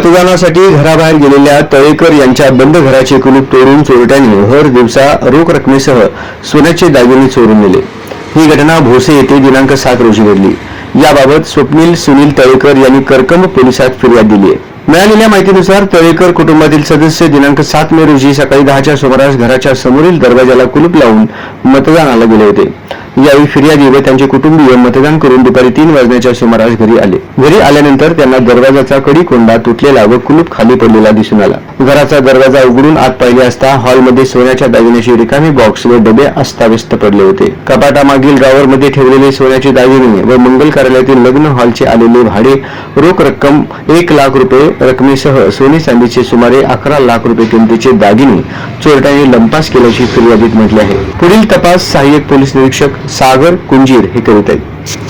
मतदानासाठी घराबाहेर गेलेल्या तळेकर यांच्या बंद घराचे कुलूप तोडून चोरट्यांनी हर दिवसा रोख रकमेसह सोन्याचे दागिने चोरून नेले. ही घटना भोसे येथे दिनांक सात रोजी घडली. याबाबत स्वप्नील सुनील तळेकर यांनी करकंब पोलिसात फिर्याद दिली आहे. मिळालेल्या माहितीनुसार तळेकर कुटुंबातील सदस्य दिनांक सात मे रोजी सकाळी दहाच्या सुमारास घराच्या समोरील दरवाजाला कुलूप लावून मतदानाला गेले होते. यावेळी फिर्यादी व त्यांचे कुटुंबीय मतदान करून दुपारी तीन वाजण्याच्या सुमारास घरी आले. घरी आल्यानंतर त्यांना दरवाजाचा कडी कोंडा तुटलेला व कुलूप खाली पडलेला दिसून आला. घराचा दरवाजा उघडून आत पाहिले असता हॉलमध्ये सोन्याच्या दागिन्याचे रिकामे बॉक्स व डबे अस्ताव्यस्त पडले होते. कपाटामागील ड्रॉवरमध्ये ठेवलेले सोन्याचे दागिने व मंगल कार्यालयातील लग्न हॉलचे आलेले भाडे रोख रक्कम एक लाख रुपये रकमेसह सोने चांदीचे सुमारे अकरा लाख रुपये किमतीचे दागिने चोरट्यांनी लंपास केल्याची फिर्यादीत म्हटले आहे. पुढील तपास सहाय्यक पोलीस निरीक्षक सागर कुंजीर हे करीत आहेत.